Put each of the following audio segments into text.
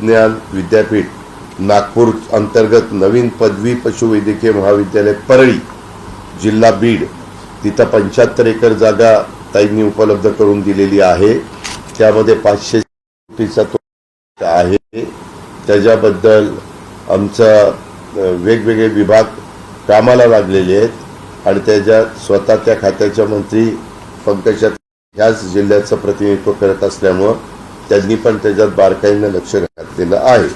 विज्ञान विद्यापीठ नागपूर अंतर्गत नवीन पदवी पशुवैद्यकीय महाविद्यालय परळी जिल्हा बीड. तिथं पंच्याहत्तर एकर जागा ताईंनी उपलब्ध करून दिलेली आहे. त्यामध्ये पाचशे कोटीचा तो आहे. त्याच्याबद्दल आमचा वेगवेगळे विभाग कामाला लागलेले आहेत. आणि त्याच्या स्वतः त्या खात्याच्या मंत्री पंकजा ह्याच जिल्ह्याचं प्रतिनिधित्व करत असल्यामुळं त्यांनी पण त्याच्यात बारकाईनं लक्ष घातलेलं आहे.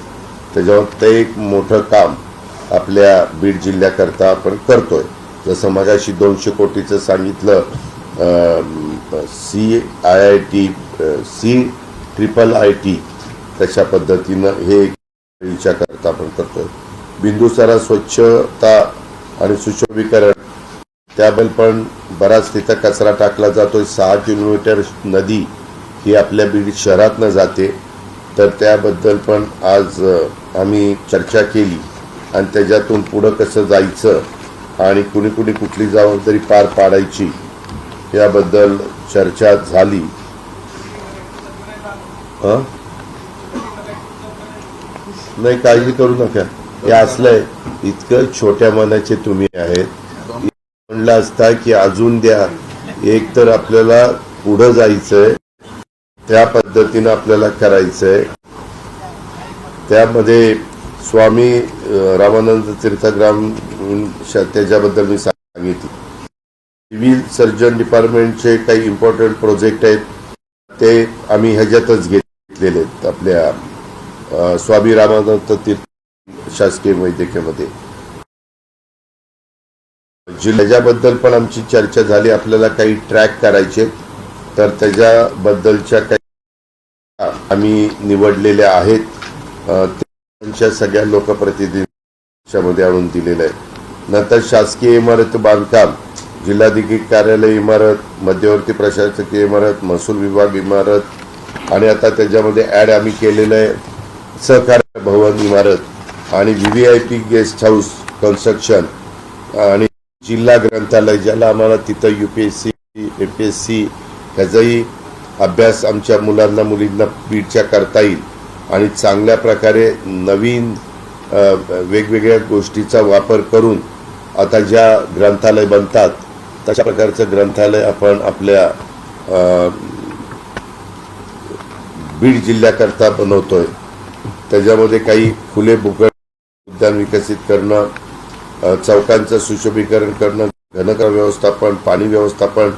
त्याच्यावर ते एक मोठं काम आपल्या बीड जिल्ह्याकरता आपण करतोय. जसं मगाशी दोनशे कोटीचं सांगितलं C I I T C triple I T तशा पद्धतीनं हे करता आपण करतोय. बिंदुसारा स्वच्छता आणि सुशोभीकरण त्याबद्दल पण बराच तिथं कचरा टाकला जातोय. सहा किलोमीटर नदी ही आपल्या बीड शहरातनं जाते. तर त्याबद्दल पण आज आम्ही चर्चा केली. आणि त्याच्यातून पुढं कसं जायचं आणि कुणी कुणी कुठली जबाबदारी पार पाडायची याबद्दल चर्चा झाली. नाही काळजी करू नका. हे असलंय. इतकं छोट्या मनाचे तुम्ही आहेत. म्हणलं असता की अजून द्या. एक तर आपल्याला पुढं जायचंय. त्या पद्धतीनं आपल्याला करायचंय. त्यामध्ये स्वामी रामानंद तीर्थग्राम त्याच्याबद्दल मी सांगितलं. सिव्हिल सर्जन डिपार्टमेंटचे काही इम्पॉर्टंट प्रोजेक्ट आहेत. ते आम्ही ह्याच्यातच घेतलेले आहेत आपल्या स्वामी रामानंद तीर्थ शासकीय वैद्यकीयमध्ये. जिल्ह्याबद्दल पण आमची चर्चा झाली. आपल्याला काही ट्रॅक करायचे तर त्याच्याबद्दलच्या काही आम्ही निवडलेल्या आहेत. त्यांच्या सगळ्या लोकप्रतिनिधींच्यामध्ये आणून दिलेलं आहे नंतर शासकीय इमारत बांधकाम जिल्हाधिकारी कार्यालय इमारत मध्यवर्ती प्रशासकीय इमारत महसूल विभाग इमारत आणि आता त्याच्यामध्ये ॲड आम्ही केलेलं आहे सहकार भवन इमारत आणि V V I P guest house construction आणि जिल्हा ग्रंथालय ज्याला आम्हाला तिथं U P S C A P S C ह्याचाही अभ्यास आमच्या मुलांना मुलींना पीठच्या करता येईल. आणि चांगल्या प्रकारे नवीन वेगवेगळ्या गोष्टीचा वापर करून आता ज्या ग्रंथालय बनतात तशा प्रकारचं ग्रंथालय आपण आपल्या बीड जिल्ह्याकरता बनवतोय. त्याच्यामध्ये काही फुले बुकड उद्यान विकसित करणं चौकांचं सुशोभीकरण करणं घनकर व्यवस्थापन पाणी व्यवस्थापन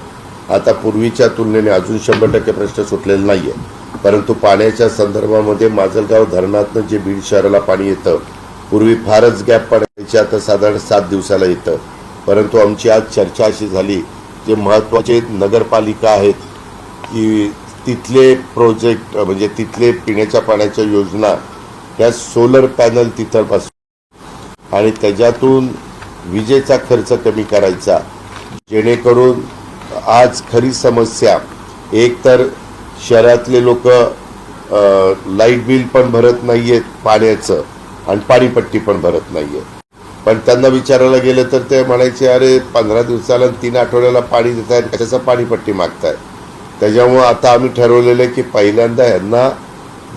आता पूर्वीच्या तुलनेने अजून शंभर टक्के प्रश्न सुटलेला नाही आहे परंतु पाण्याच्या संदर्भामध्ये माजलगाव धरणातनं जे बीड शहराला पाणी येतं पूर्वी फारच गॅप पडायचे आता साधारण सात दिवसाला येतं. परंतु आमची आज चर्चा अशी झाली जे महत्त्वाचे नगरपालिका आहेत की तिथले प्रोजेक्ट म्हणजे तिथले पिण्याच्या पाण्याच्या योजना त्या सोलर पॅनल तिथं बस आणि त्याच्यातून विजेचा खर्च कमी करायचा जेणेकरून आज खरी समस्या. एक तर शहरातले लोक लाइट बिल पण भरत नाही आहेत पाण्याचं आणि पाणीपट्टी पण भरत नाही आहे पण त्यांना विचारायला गेलं तर ते म्हणायचे अरे पंधरा दिवसाला आणि तीन आठवड्याला पाणी देत आहेत त्याच्याचं पाणीपट्टी मागताय त्याच्यामुळं आता आम्ही ठरवलेलं आहे की पहिल्यांदा यांना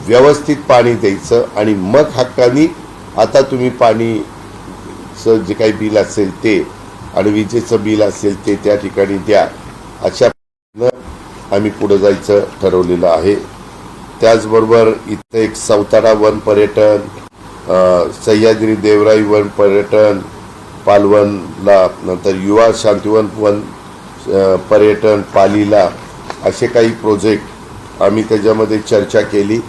व्यवस्थित पाणी द्यायचं आणि मग हक्कानी आता तुम्ही पाणीचं जे काही बिल असेल ते आणि विजेचं बिल असेल ते त्या ठिकाणी द्या. अशा पद्धतीनं आम्ही पुढे जायचं ठरवलेलं आहे. त्याचबरोबर इथं एक सौताडा वन पर्यटन सह्याद्री देवराई वन पर्यटन पालवनला नंतर युवा शांतिवन वन पर्यटन पालीला असे काही प्रोजेक्ट आम्ही त्याच्यामध्ये चर्चा केली.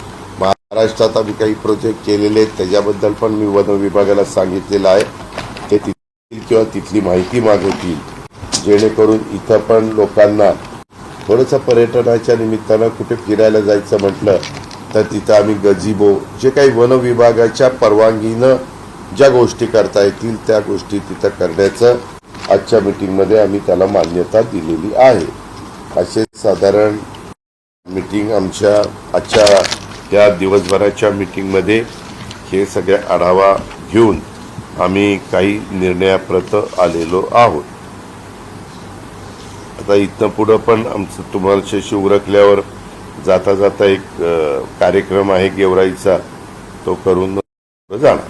महाराष्ट्रात आम्ही काही प्रोजेक्ट केलेले आहेत त्याच्याबद्दल पण मी वन विभागाला सांगितलेलं आहे. ते तिथली किंवा तिथली माहिती मागवतील. जेणेकरून इथं पण लोकांना थोडंसं पर्यटनाच्या निमित्तानं कुठे फिरायला जायचं म्हटलं तर तिथं आम्ही गजिबो जे काही वन विभागाच्या परवानगीनं ज्या गोष्टी करता येतील त्या गोष्टी तिथं करण्याचं आजच्या मिटिंगमध्ये आम्ही त्याला मान्यता दिलेली आहे. असे साधारण मीटिंग आमच्या आजच्या या दिवसभराच्या मीटिंगमध्ये हे सगळ्या आढावा घेऊन आम्ही काही निर्णयाप्रत आलेलो आहोत. आता इथनं पुढं पण आमचं तुम्हाला शेशी उरकल्यावर जाता जाता एक कार्यक्रम आहे गेवराईचा. तो करून जाणार.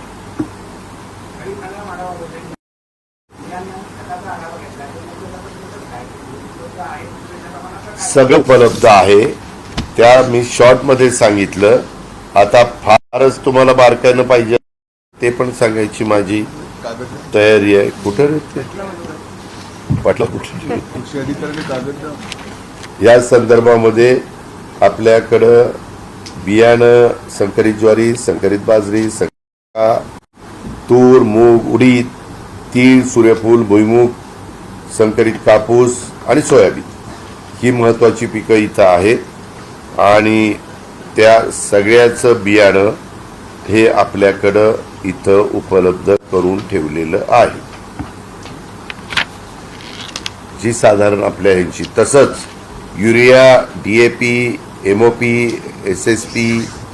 सगळं उपलब्ध आहे. त्या मी शॉर्टमध्ये सांगितलं. आता फारच तुम्हाला बारकाईनं पाहिजे. ते पण सांगायची माझी तयारी आहे. कुठे रे पाटला कुठे? कृषी अधिकाऱ्याने कागद द्या. या संदर्भामध्ये आपल्याकडं बियाणं संकरित ज्वारी संकरित बाजरी तूर मूग उडीद तीळ सूर्यफूल भुईमूग संकरित कापूस आणि सोयाबीन ही महत्त्वाची पिकं इथं आहेत. आणि त्या सगळ्याचं बियाणं हे आपल्याकडं इथं उपलब्ध करून ठेवलेलं आहे. जी साधारण आपल्या ह्यांची. तसंच urea D A P M O P S S P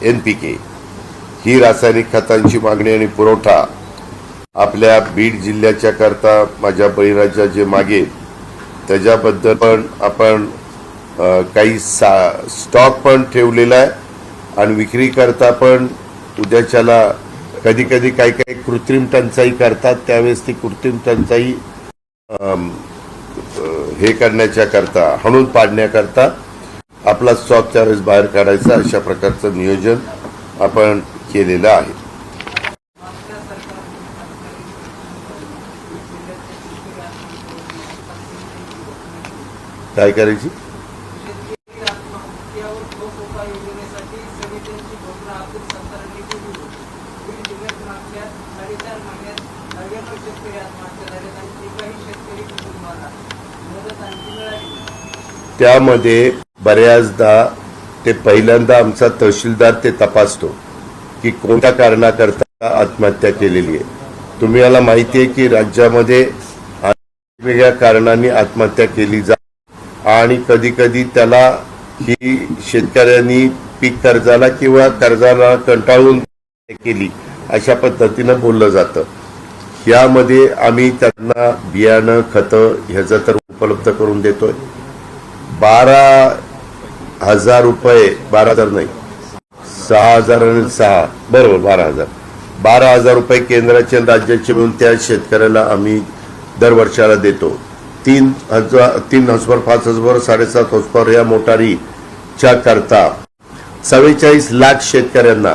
N P K ही रासायनिक खतांची मागणी आणि पुरवठा आपल्या बीड जिल्ह्याच्या करता माझ्या बळीराजा जे मागे त्याच्याबद्दल पण आपण काही सा स्टॉक पण ठेवलेला आहे आणि विक्री करता पण उद्याच्याला कधी कधी काही काही कृत्रिम टंचाई करतात त्यावेळेस ती कृत्रिम टंचाई हे करण्याच्या करता हणून पाडण्याकरता आपला स्टॉक त्यावेळेस बाहेर काढायचा अशा प्रकारचं नियोजन आपण केलेलं आहे. काय करायची? साडेचार महिन्यात नव्याण्णव शेतकरी आत्महत्या झाले आणि एकाही शेतकरी कुटुंबाला. त्यामध्ये बऱ्याचदा ते पहिल्यांदा आमचा तहसीलदार ते तपासतो की कोणत्या कारणाकरता आत्महत्या केलेली आहे. तुम्ही याला माहिती आहे की राज्यामध्ये वेगवेगळ्या कारणांनी आत्महत्या केली जा आणि कधी कधी त्याला ही शेतकऱ्यांनी पीक कर्जाला किंवा कर्जाला कंटाळून केली अशा पद्धतीनं बोललं जातं. यामध्ये आम्ही त्यांना बियाणं खतं ह्याचं तर उपलब्ध करून देतोय. बारा हजार रुपये बारा हजार नाही सहा हजार आणि सहा बरोबर बारा हजार. बारा हजार रुपये केंद्राचे आणि राज्याचे मिळून त्या शेतकऱ्याला आम्ही दर वर्षाला देतो. तीन हजार तीन हॉर्सपावर पाच हॉर्सपावर साडेसात हॉर्सपावर या मोटारीच्या करता चव्वेचाळीस लाख शेतकऱ्यांना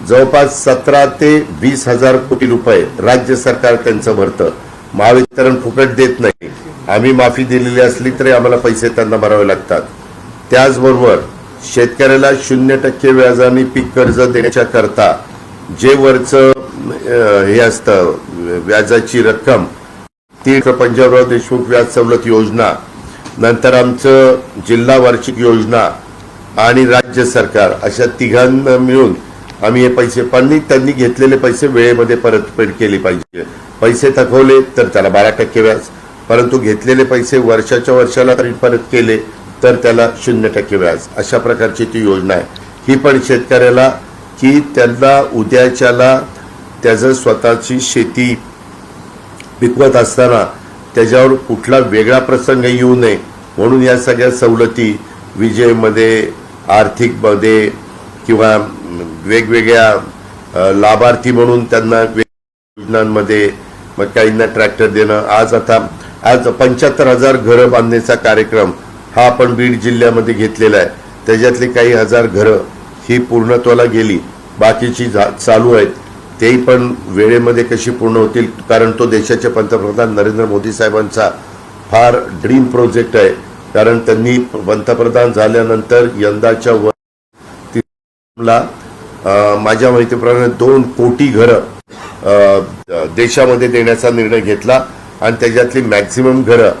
जवळपास सतरा ते वीस हजार कोटी रुपये राज्य सरकार त्यांचं भरतं. महावितरण फुकट देत नाही. आम्ही माफी दिलेली असली तरी आम्हाला पैसे त्यांना भरावे लागतात. त्याचबरोबर शेतकऱ्याला शून्य टक्के व्याजाने पीक कर्ज देण्याच्या करता जे वरचं हे असतं व्याजाची रक्कम ती पंजाबराव देशमुख व्याज सवलत योजना नंतर आमचं जिल्हा वार्षिक योजना आणि राज्य सरकार अशा तिघांना मिळून आम्ही हे पैसे पण त्यांनी घेतलेले पैसे वेळेमध्ये परतफेड केली पाहिजे. पैसे थकवले तर त्याला बारा टक्के व्याज. परंतु घेतलेले पैसे वर्षाच्या वर्षाला तरी परत केले तर त्याला शून्य टक्के व्याज. अशा प्रकारची ती योजना आहे. ही पण शेतकऱ्याला की त्यांना उद्याच्याला त्याचं स्वतःची शेती पिकवत असताना त्याच्यावर कुठला वेगळा प्रसंग येऊ नये. म्हणून या सगळ्या सवलती विजेमध्ये आर्थिकमध्ये किंवा वेगवेगळ्या लाभार्थी म्हणून त्यांना योजनांमध्ये मग काहींना ट्रॅक्टर देणं. आज आता आज पंच्याहत्तर हजार घरं बांधण्याचा कार्यक्रम हा आपण बीड जिल्ह्यामध्ये घेतलेला आहे. त्याच्यातली काही हजार घरं ही पूर्णत्वाला गेली. बाकीची झा- चालू आहेत. तेही पण वेळेमध्ये कशी पूर्ण होतील कारण तो देशाचे पंतप्रधान नरेंद्र मोदी साहेबांचा फार ड्रीम प्रोजेक्ट आहे. कारण त्यांनी पंतप्रधान झाल्यानंतर यंदाच्या वर माझ्या माहितीप्रमाणे दोन कोटी घरं देशामध्ये देण्याचा निर्णय घेतला आणि त्याच्यातली मॅक्झिमम घरं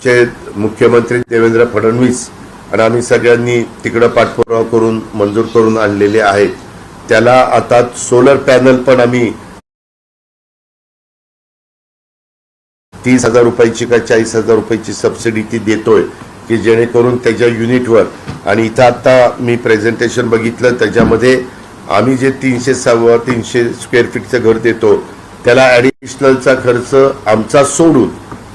चे मुख्यमंत्री देवेंद्र फडणवीस आणि आम्ही सगळ्यांनी तिकडं पाठपुरावा करून मंजूर करून आणलेले आहेत. त्याला आता सोलर पॅनल पण आम्ही तीस हजार रुपयाची का चाळीस हजार रुपयाची सबसिडी ती देतोय की जेणेकरून त्याच्या युनिटवर आणि इथं आता मी प्रेझेंटेशन बघितलं त्याच्यामध्ये आम्ही जे तीनशे सव्वा तीनशे स्क्वेअर फीटचं घर देतो त्याला ॲडिशनलचा खर्च आमचा सोडून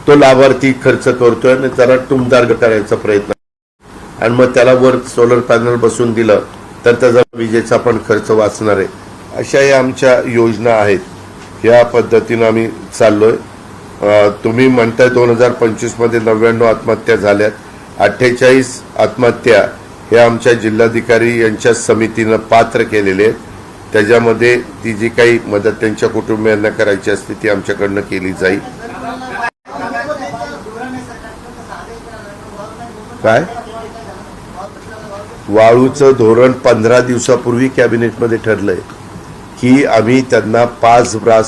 तो लाभार्थी खर्च करतोय आणि त्याला टुमदार करायचा प्रयत्न. आणि मग त्याला वर सोलर पॅनल बसून दिलं तर त्याचा विजेचा पण खर्च वाचणार आहे. अशा या आमच्या योजना आहेत. या पद्धतीनं आम्ही चाललोय. तुम्ही म्हणताय दोन हजार पंचवीसमध्ये नव्याण्णव आत्महत्या झाल्यात. अठ्ठेचाळीस आत्महत्या हे आमच्या जिल्हाधिकारी यांच्या समितीनं पात्र केलेले आहेत. त्याच्यामध्ये ती जी काही मदत त्यांच्या कुटुंबियांना करायची असते ती आमच्याकडनं केली जाईल. काय? वाळूचं धोरण पंधरा दिवसापूर्वी कॅबिनेटमध्ये ठरलंय की आम्ही त्यांना पाच ब्रास